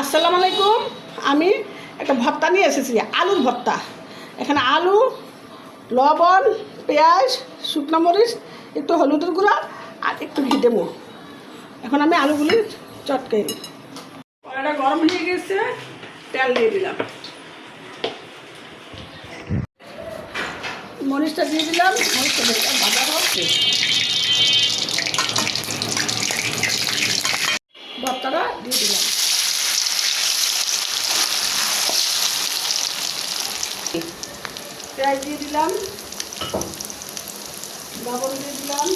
আসসালামু আলাইকুম। আমি একটা ভর্তা নিয়ে এসেছি, আলুর ভর্তা। এখানে আলু, লবণ, পেঁয়াজ, শুকনো মরিচ, একটু হলুদের গুঁড়া আর একটু ঘি দেবো। এখন আমি আলুগুলি চটকে দিই কড়াটা গরম হয়ে গেছে, তেল দিয়ে দিলাম। মরিচটা দিয়ে দিলাম, মরিচটা ভাজা হচ্ছে। পেঁয়াজ দিয়ে দিলাম, লবণ দিয়ে দিলাম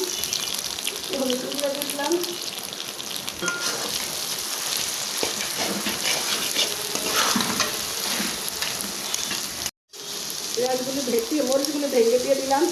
হলুদ দিয়ে দিলাম। পেঁয়াজগুলো ভেটি মরিচগুলো ভেঙে দিয়ে দিলাম।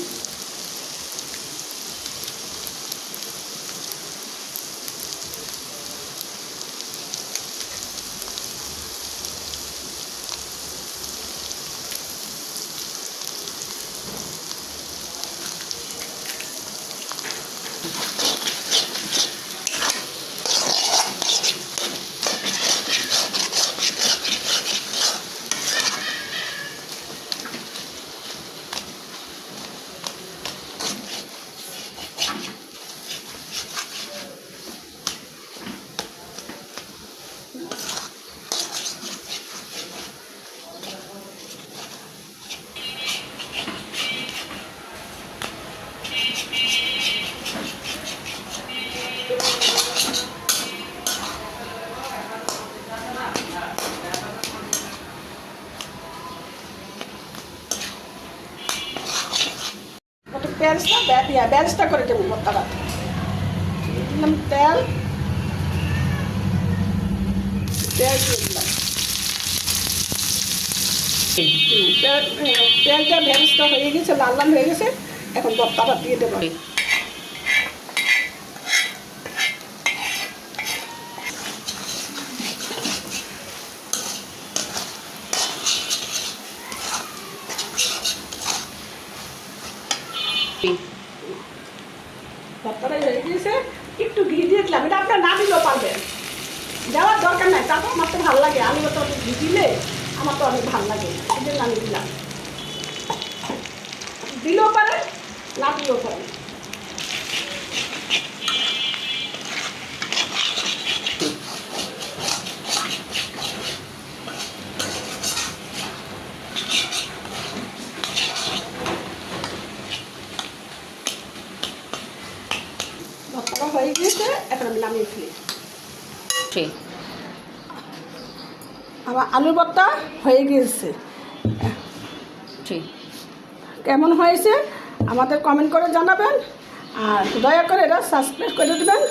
পেঁয়াজটা ব্যাপিয়া ব্যালেন্সটা করে দেবো ভর্তাটা দিলাম তেল। হ্যাঁ, পেঁয়াজটা ভ্যারেজটা হয়ে গেছে লাল লাল হয়ে গেছে। এখন ভর্তাটা দিয়ে দেবো। একটু ঘি দিয়ে দিলাম, এটা আপনার না দিলেও পারবেন। দেওয়ার দরকার নাই, তারপর আমার তো ভালো লাগে। আলু তো ঘি দিলে আমার তো অনেক ভালো লাগে। এই জন্য আমি দিলাম। দিলেও পারে না দিলেও হয়ে গিয়েছে এখন আমি নামিয়ে ফেলি। ঠিক আমার আলুর ভর্তা হয়ে গিয়েছে। ঠিক কেমন হয়েছে? আমাদের কমেন্ট করে জানাবেন আর দয়া করে এটা সাবস্ক্রাইব করে দেবেন।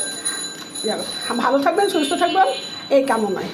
ভালো থাকবেন, সুস্থ থাকবেন, এই কামনায়।